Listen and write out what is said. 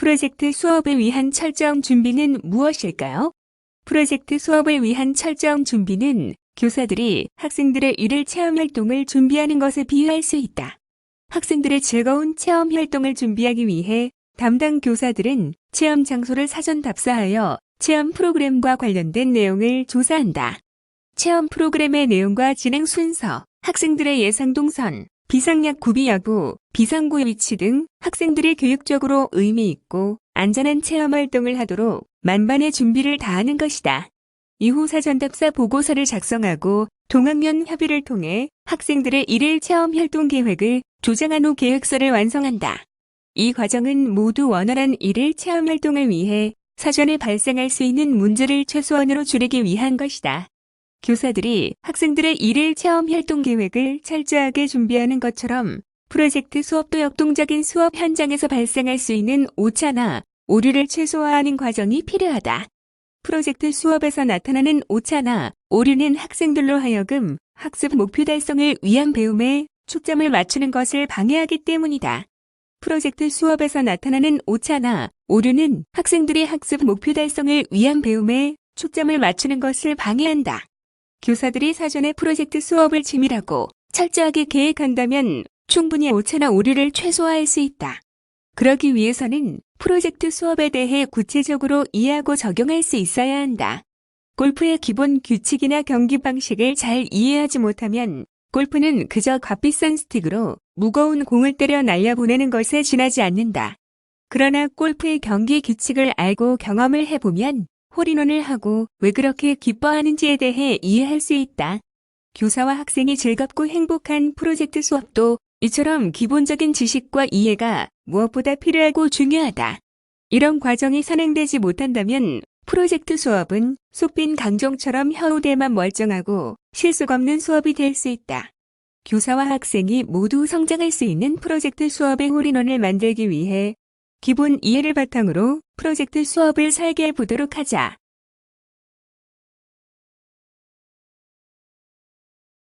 프로젝트 수업을 위한 철저한 준비는 무엇일까요? 프로젝트 수업을 위한 철저한 준비는 교사들이 학생들의 일일 체험 활동을 준비하는 것에 비유할 수 있다. 학생들의 즐거운 체험 활동을 준비하기 위해 담당 교사들은 체험 장소를 사전 답사하여 체험 프로그램과 관련된 내용을 조사한다. 체험 프로그램의 내용과 진행 순서, 학생들의 예상 동선, 비상약 구비 여부, 비상구 위치 등 학생들이 교육적으로 의미 있고 안전한 체험 활동을 하도록 만반의 준비를 다하는 것이다. 이후 사전답사 보고서를 작성하고 동학년 협의를 통해 학생들의 일일 체험 활동 계획을 조정한 후 계획서를 완성한다. 이 과정은 모두 원활한 일일 체험 활동을 위해 사전에 발생할 수 있는 문제를 최소한으로 줄이기 위한 것이다. 교사들이 학생들의 일일 체험 활동 계획을 철저하게 준비하는 것처럼 프로젝트 수업도 역동적인 수업 현장에서 발생할 수 있는 오차나 오류를 최소화하는 과정이 필요하다. 프로젝트 수업에서 나타나는 오차나 오류는 학생들로 하여금 학습 목표 달성을 위한 배움에 초점을 맞추는 것을 방해하기 때문이다. 프로젝트 수업에서 나타나는 오차나 오류는 학생들의 학습 목표 달성을 위한 배움에 초점을 맞추는 것을 방해한다. 교사들이 사전에 프로젝트 수업을 치밀하고 철저하게 계획한다면 충분히 오차나 오류를 최소화할 수 있다. 그러기 위해서는 프로젝트 수업에 대해 구체적으로 이해하고 적용할 수 있어야 한다. 골프의 기본 규칙이나 경기 방식을 잘 이해하지 못하면 골프는 그저 값비싼 스틱으로 무거운 공을 때려 날려보내는 것에 지나지 않는다. 그러나 골프의 경기 규칙을 알고 경험을 해보면 홀인원을 하고 왜 그렇게 기뻐하는지에 대해 이해할 수 있다. 교사와 학생이 즐겁고 행복한 프로젝트 수업도 이처럼 기본적인 지식과 이해가 무엇보다 필요하고 중요하다. 이런 과정이 선행되지 못한다면 프로젝트 수업은 속빈 강정처럼 혀우대만 멀쩡하고 실속 없는 수업이 될 수 있다. 교사와 학생이 모두 성장할 수 있는 프로젝트 수업의 홀인원을 만들기 위해 기본 이해를 바탕으로 프로젝트 수업을 설계해 보도록 하자.